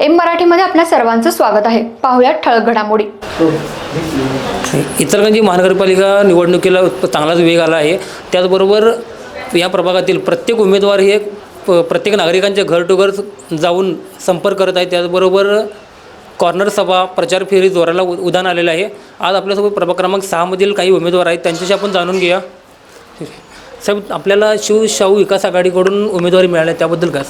M मराठीमध्ये आपल्या सर्वांचं स्वागत आहे. पाहुयात ठळक घडामोडी. हो. इतरगंजी महानगरपालिका निवडणुकीला चांगलाच वेग आला आहे. त्याचबरोबर या प्रभागातील प्रत्येक उमेदवार हे प्रत्येक नागरिकांच्या घर टू घर जाऊन संपर्क करत आहे त्याचबरोबर कॉर्नर सभा प्रचार फेरी जोराला उ- उदाहरण आलेलं आहे. आज आपल्यासोबत प्रभाग क्रमांक सहामधील काही उमेदवार आहेत. त्यांच्याशी आपण जाणून घेऊया. साहेब आपल्याला शिवशाहू विकास आघाडीकडून उमेदवारी मिळाली त्याबद्दल काय?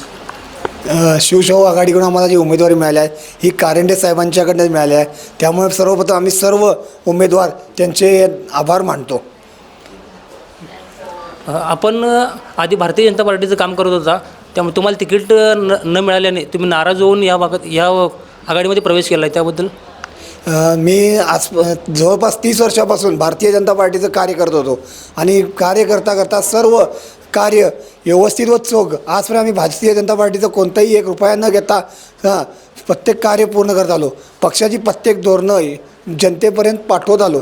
शिवशाहू आघाडीकडून आम्हाला जी उमेदवारी मिळाली आहे ही कारंडे साहेबांच्याकडनं मिळाली आहे. त्यामुळे सर्वप्रथम आम्ही सर्व उमेदवार त्यांचे आभार मानतो. आपण आधी भारतीय जनता पार्टीचं काम करत होता. त्यामुळे तुम्हाला तिकीट न न मिळाल्याने तुम्ही नाराज होऊन या भागात या आघाडीमध्ये प्रवेश केला आहे. त्याबद्दल मी आज जवळपास तीस वर्षापासून भारतीय जनता पार्टीचं कार्य करत होतो. आणि कार्य करता करता सर्व कार्य व्यवस्थित व चोख. आजपर्यंत आम्ही भारतीय जनता पार्टीचं कोणताही एक रुपया न घेता हां प्रत्येक कार्य पूर्ण करत आलो. पक्षाची प्रत्येक धोरणं जनतेपर्यंत पाठवत आलो.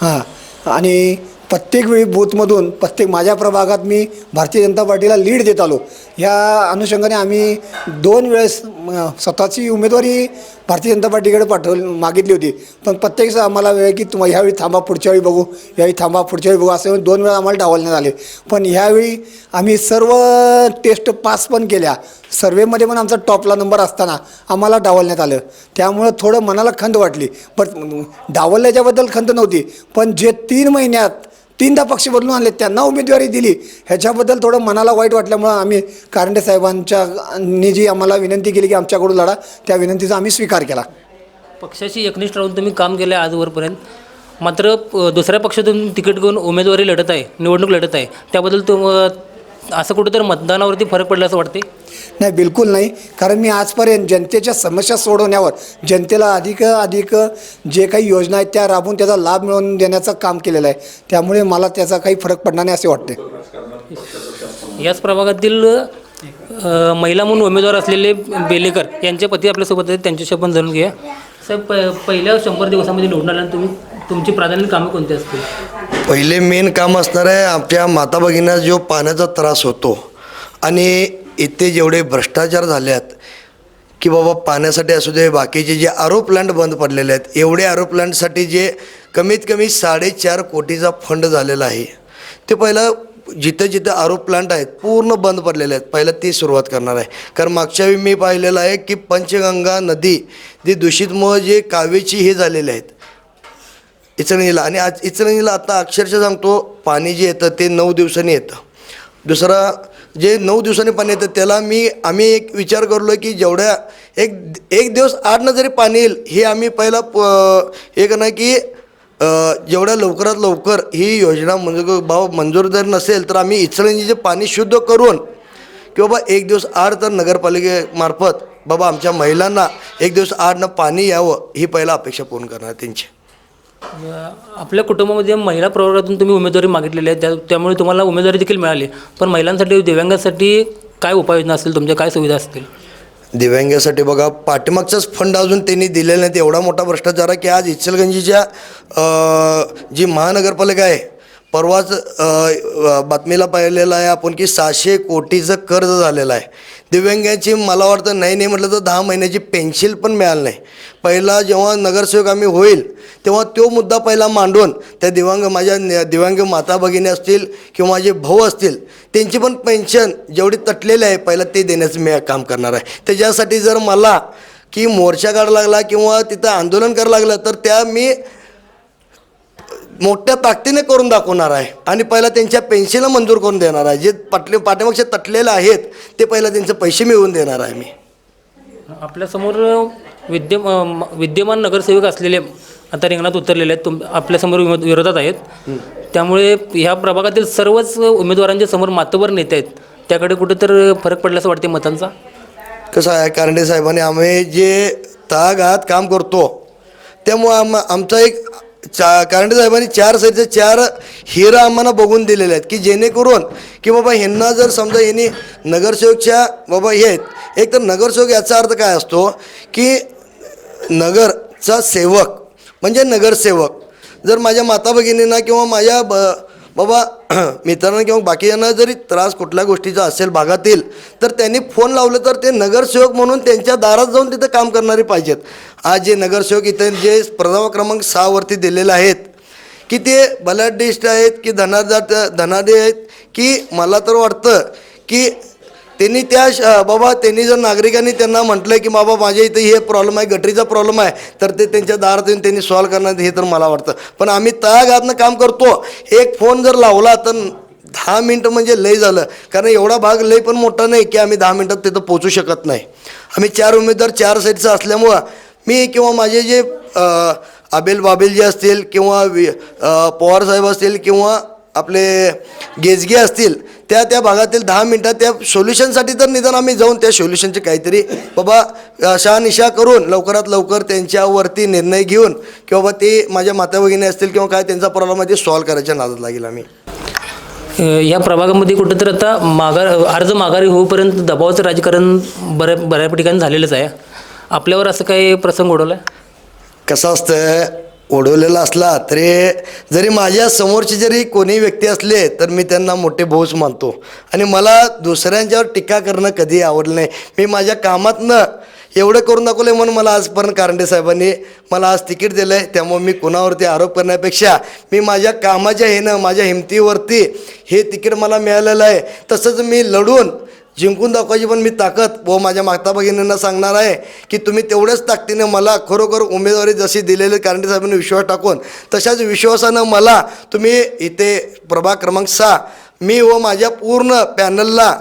हां आणि प्रत्येक वेळी बूथमधून प्रत्येक माझ्या प्रभागात मी भारतीय जनता पार्टीला लीड देत आलो. ह्या अनुषंगाने आम्ही दोन वेळेस स्वतःची उमेदवारी भारतीय जनता पार्टीकडे पाठवली मागितली होती. पण प्रत्येक आम्हाला वेळ की तुम्हाला ह्यावेळी थांबा पुढच्या वेळी बघू यावेळी थांबा पुढच्या वेळी बघू असं दोन वेळा आम्हाला डावलण्यात आले पण ह्यावेळी आम्ही सर्व टेस्ट पास पण केल्या. सर्वेमध्ये पण आमचा टॉपला नंबर असताना आम्हाला डावलण्यात आलं त्यामुळं थोडं मनाला खंत वाटली. पण डावलल्याच्याबद्दल खंत नव्हती. पण जे तीन महिन्यात तीनदा पक्ष बदलून आणले. त्यांना उमेदवारी दिली. ह्याच्याबद्दल थोडं मनाला वाईट वाटल्यामुळं आम्ही कारंडे साहेबांच्या जी आम्हाला विनंती केली की आमच्याकडून लढा. त्या विनंतीचा आम्ही स्वीकार केला. पक्षाशी एकनिष्ठ राहून तुम्ही काम केलं आहे आजवरपर्यंत. मात्र प- दुसऱ्या पक्षातून तिकीट घेऊन उमेदवारी लढत आहे निवडणूक लढत आहे. त्याबद्दल तुम असं कुठेतरी मतदानावरती फरक पडला असं वाटते नाही बिलकुल नाही. कारण मी आजपर्यंत जनतेच्या समस्या सोडवण्यावर जनतेला अधिक अधिक जे काही योजना आहेत त्या राबवून त्याचा लाभ मिळवून देण्याचं काम केलेलं आहे. त्यामुळे मला त्याचा काही फरक पडणार नाही असे वाटते. याच प्रभागातील महिला म्हणून उमेदवार असलेले बेलेकर यांचे पती आपल्यासोबत आहेत. त्यांच्याशी आपण जाणून घेऊया. साहेब प पहिल्या शंभर दिवसामध्ये निवडून आल्यानंतर तुम्ही तुमची प्राधान्य कामं कोणती असतील? पहिले मेन काम असणार आहे आमच्या माता भगिनींना जो पाण्याचा त्रास होतो आणि इथे जेवढे भ्रष्टाचार झाले आहेत की बाबा पाण्यासाठी असू दे बाकीचे जे आरो प्लांट बंद पडलेले आहेत एवढे आरो प्लांटसाठी जे कमीत कमी साडेचार कोटीचा फंड झालेला आहे. ते पहिलं जिथं जिथं आरो प्लांट आहेत पूर्ण बंद पडलेले आहेत. पहिलं ती सुरुवात करणार आहे. कारण मागच्या वेळी मी पाहिलेलं आहे की पंचगंगा नदी जी दूषितमुळं जे कावेची हे झालेले आहेत इचलणीला आणि आज इचलणीला आता अक्षरशः सांगतो पाणी जे येतं ते नऊ दिवसांनी येतं. दुसरा जे नऊ दिवसांनी पाणी येतं त्याला मी आम्ही एक विचार करलो की जेवढ्या एक एक दिवस आडनं जरी पाणी येईल हे आम्ही पहिला प हे करणार की जेवढ्या लवकरात लवकर ही योजना मंजूर भाव मंजूर जर नसेल तर आम्ही इचलंजीचे पाणी शुद्ध करून की बाबा एक दिवस आड तर नगरपालिकेमार्फत बाबा आमच्या महिलांना एक दिवस आडनं पाणी यावं ही पहिला अपेक्षा पूर्ण करणार त्यांची. आपल्या कुटुंबामध्ये महिला प्रवर्गातून तुम्ही उमेदवारी मागितलेली आहे. त्या त्यामुळे तुम्हाला उमेदवारी देखील मिळाली. पण महिलांसाठी दिव्यांगासाठी काय उपाययोजना असतील? तुमच्या काय सुविधा असतील? दिव्यांगासाठी बघा पाठीमागचाच फंड अजून त्यांनी दिलेला नाही. एवढा मोठा भ्रष्टाचार आहे की आज इचलगंजीच्या जी महानगरपालिका आहे परवाच बातमीला पाहिलेलं आहे आपण की सहाशे कोटीचं कर्ज झालेलं आहे. दिव्यांगाची मला वाटतं नाही नाही म्हटलं तर दहा महिन्याची पेन्शिल पण मिळाली नाही. पहिला जेव्हा नगरसेवक आम्ही होईल तेव्हा तो मुद्दा पहिला मांडून त्या दिव्यांग माझ्या दिव्यांग माता भगिनी असतील किंवा माझे भाऊ असतील त्यांची पण पेन्शन जेवढी तटलेली आहे पहिला ते देण्याचं मी काम करणार आहे. त्याच्यासाठी जर मला की मोर्चा काढायला लागला किंवा तिथं आंदोलन करायला लागलं तर त्या मी मोठ्या ताकदीने करून दाखवणार आहे. आणि पहिला त्यांच्या पेन्शनला मंजूर करून देणार आहे. जे पटले पाठीमागचे तटलेले आहेत ते पहिला त्यांचे पैसे मिळवून देणार आहे मी. आपल्यासमोर विद्य म- विद्यमान नगरसेवक असलेले आता रिंगणात उतरलेले आहेत. तुम आपल्यासमोर विरो- विरोधात आहेत. त्यामुळे ह्या प्रभागातील सर्वच उमेदवारांच्या समोर मातबर नेते आहेत. त्याकडे कुठेतर फरक पडल्याचं वाटते मतांचा? कसं आहे कारंडे साहेबांनी आम्ही जे तळागाळात काम करतो त्यामुळं आम आमचा एक चा कारंडे साहेबांनी चार साईडचे चार हिरा आम्हाला बघून दिलेले आहेत की जेणेकरून की बाबा ह्यांना जर समजा यांनी नगरसेवकच्या बाबा हे आहेत एक तर नगरसेवक याचा अर्थ काय असतो की नगरचा सेवक म्हणजे नगरसेवक जर माझ्या माता भगिनींना किंवा माझ्या ब बाबा मित्रांना किंवा बाकीच्यांना जरी त्रास कुठल्या गोष्टीचा असेल भागातील तर त्यांनी फोन लावलं तर ते नगरसेवक म्हणून त्यांच्या दारात जाऊन तिथं काम करणारे पाहिजेत. आज जे नगरसेवक इथे जे प्रभाग क्रमांक सहावरती दिलेले आहेत की ते बलाढ्यष्ट आहेत की धनादा धनाढ्य आहेत की मला तर वाटतं की त्यांनी त्या श- बाबा त्यांनी जर नागरिकांनी त्यांना म्हटलं की बाबा माझ्या इथे हे प्रॉब्लेम आहे गटरीचा प्रॉब्लेम आहे तर ते त्यांच्या दारात येऊन त्यांनी सॉल्व करणार हे तर मला वाटतं. पण आम्ही तळागातनं काम करतो. एक फोन जर लावला तर दहा मिनटं म्हणजे लय झालं. कारण एवढा भाग लय पण मोठा नाही की आम्ही दहा मिनटात तिथं पोचू शकत नाही. आम्ही चार उमेदवार चार साईडचं असल्यामुळं मी किंवा माझे जे आबेल बाबेल जे असतील किंवा पवार साहेब पवारसाहेब असतील किंवा आपले गेजगे असतील त्या त्या भागातील दहा मिनटात त्या सोल्युशनसाठी तर निदान आम्ही जाऊन त्या सोल्युशनचे काहीतरी बाबा शहानिशा करून लवकरात लवकर त्यांच्यावरती निर्णय घेऊन की बाबा ते माझ्या माता भगिनी असतील किंवा काय त्यांचा प्रॉब्लेम आहे ते सॉल्व करायच्या नादात लागेल आम्ही. या प्रभागामध्ये कुठेतरी आता माघार अर्ज माघारी होईपर्यंत दबावाचं राजकारण बऱ्या बऱ्यापैकी ठिकाणी झालेलंच आहे. आपल्यावर असं काही प्रसंग आहे कसं असतं ओढवलेला असला तरी जरी माझ्या समोरचे जरी कोणी व्यक्ती असले तर मी त्यांना मोठे भाऊच मानतो. आणि मला दुसऱ्यांच्यावर टीका करणं कधी आवडलं नाही. मी माझ्या कामातनं एवढं करून दाखवलं म्हणून मला आजपर्यंत कारंडे साहेबांनी मला आज तिकीट दिलं आहे त्यामुळे मी कुणावरती आरोप करण्यापेक्षा मी माझ्या कामाच्या हेनं माझ्या हिमतीवरती हे तिकीट मला मिळालेलं आहे. तसंच मी लढून जिंकून दाखवायची पण मी ताकद व माझ्या मागता भगिनींना सांगणार आहे की तुम्ही तेवढ्याच ताकदीने मला खरोखर उमेदवारी जशी दिलेली कारंडे साहेबांनी विश्वास टाकून तशाच विश्वासानं मला तुम्ही इथे प्रभाग क्रमांक सहा मी व माझ्या पूर्ण पॅनलला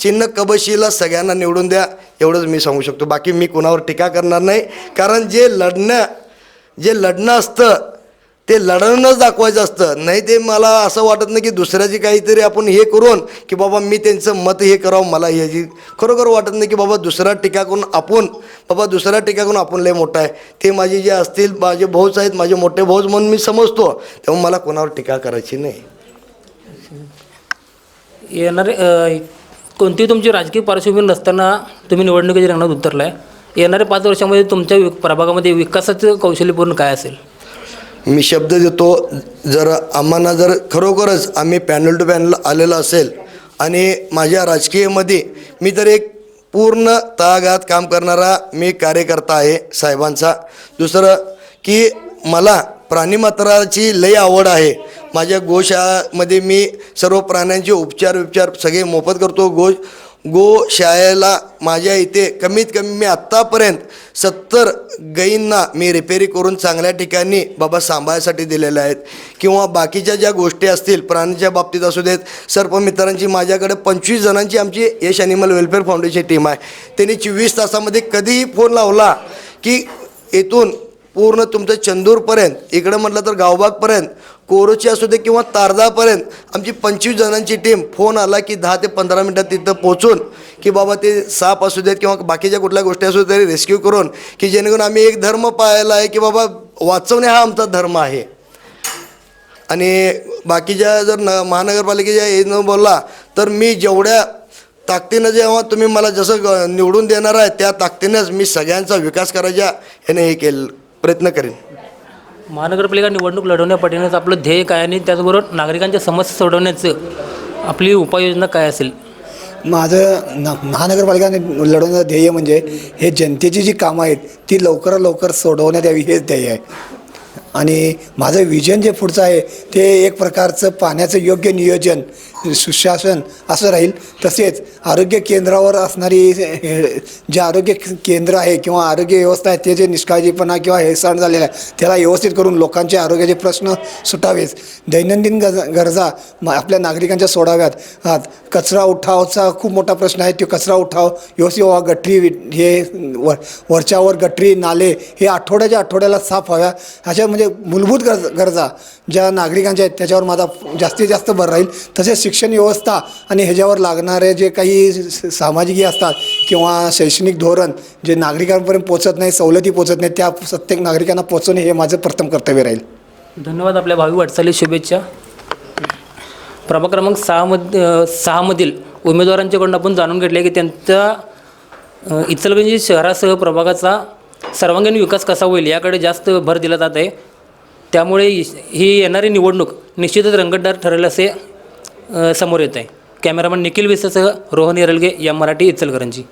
चिन्ह कबशीला सगळ्यांना निवडून द्या एवढंच मी सांगू शकतो. बाकी मी कुणावर टीका करणार नाही. कारण जे लढणं जे लढणं असतं ते लढणच दाखवायचं असतं. नाही ते मला असं वाटत नाही की दुसऱ्याची काहीतरी आपण हे करून की बाबा मी त्यांचं मत हे करावं मला ह्याची खरोखर वाटत नाही की बाबा दुसरा टीका करून आपण बाबा दुसरा टीका करून आपण लय मोठा आहे. ते माझे जे असतील माझे भाऊच आहेत माझे मोठे भाऊच म्हणून मी समजतो. तेव्हा मला कोणावर टीका करायची नाही. येणारे कोणतीही तुमची राजकीय पार्श्वभूमी नसताना तुम्ही निवडणुकीच्या रंगणात उतरला आहे येणाऱ्या पाच वर्षामध्ये तुमच्या प्रभागामध्ये विकासाचं कौशल्यपूर्ण काय असेल? मी शब्द देतो जर आम्हाला जर खरोखरच आम्ही पॅनल टू पॅनल आलेलं असेल आणि माझ्या राजकीयमध्ये मी तर एक पूर्ण तळागात काम करणारा मी कार्यकर्ता आहे साहेबांचा. दुसरं की मला प्राणीमात्राची लई आवड आहे. माझ्या गोशाळामध्ये मी सर्व प्राण्यांचे उपचार उपचार सगळे मोफत करतो. गोश गोशाळेला माझ्या इथे कमीत कमी मी आत्तापर्यंत सत्तर गायींना मी रिपेरी करून चांगल्या ठिकाणी बाबा सांभाळायसाठी दिलेल्या आहेत. किंवा बाकीच्या ज्या गोष्टी असतील प्राण्यांच्या बाबतीत असू देत सर्पमित्रांची माझ्याकडे पंचवीस जणांची आमची Yash animal welfare foundation team आहे. त्यांनी चोवीस तासामध्ये कधीही फोन लावला की इथून पूर्ण तुमचं चंदूरपर्यंत इकडं म्हटलं तर गावबागपर्यंत कोरोची असू दे किंवा तारदापर्यंत आमची पंचवीस जणांची टीम फोन आला की दहा ते पंधरा मिनटात तिथं पोचून की बाबा ते साप असू देत किंवा बाकीच्या कुठल्या गोष्टी असू तरी रेस्क्यू करून की जेणेकरून आम्ही एक धर्म पाळायला आहे की बाबा वाचवणे हा आमचा धर्म आहे. आणि बाकीच्या जर न महानगरपालिकेच्या एजनं बोलला तर मी जेवढ्या ताकदीनं जेव्हा तुम्ही मला जसं ग- निवडून देणार आहे त्या ताकदीनंच मी सगळ्यांचा विकास करायच्या याने हे केलं प्रयत्न करेन. महानगरपालिका निवडणूक लढवण्यापाठीनंच आपलं ध्येय काय आणि त्याचबरोबर नागरिकांच्या समस्या सोडवण्याचं आपली उपाययोजना काय असेल? माझं न महानगरपालिका लढवण्याचं ध्येय म्हणजे हे जनतेची जी कामं आहेत ती लवकरात लवकर सोडवण्यात यावी हेच ध्येय आहे. आणि माझं विजन जे पुढचं आहे ते एक प्रकारचं पाण्याचं योग्य नियोजन सुशासन असं राहील. तसेच आरोग्य केंद्रावर असणारी हे- जे आरोग्य केंद्र आहे किंवा आरोग्य व्यवस्था आहे ते जे निष्काळजीपणा किंवा हेळसांड झालेला आहे त्याला व्यवस्थित करून लोकांचे आरोग्याचे प्रश्न सुटावेच दैनंदिन गज गरजा आपल्या नागरिकांच्या सोडाव्यात. आत कचरा उठावचा खूप मोठा प्रश्न आहे. तो कचरा उठाव व्यवस्थित व्हावा गटरी वि- हे वर वरच्यावर गटरी नाले हे आठवड्याच्या आठवड्याला साफ व्हाव्या. अशा म्हणजे मूलभूत गरज गरजा ज्या नागरिकांच्या आहेत त्याच्यावर माझा जास्तीत जास्त भर राहील. तसेच शिक्षण व्यवस्था आणि ह्याच्यावर लागणारे जे काही स- सामाजिक असतात किंवा शैक्षणिक धोरण जे नागरिकांपर्यंत पोचत नाही सवलती पोचत नाही त्या प्रत्येक नागरिकांना पोचवणे हे माझं प्रथम कर्तव्य राहील. धन्यवाद आपल्या भावी वाटचाली शुभेच्छा. प्रभाग क्रमांक सहामध्ये सहामधील उमेदवारांच्याकडून आपण जाणून घेतले की त्यांचा इचलगंजी शहरासह प्रभागाचा सर्वांगीण विकास कसा होईल याकडे जास्त भर दिला जात आहे. त्यामुळे ही येणारी निवडणूक निश्चितच रंगतदार ठरेल असे समोर येत आहे कॅमेरामन निखिल विसेसह रोहन येरलगे या मराठी इचलकरंजी.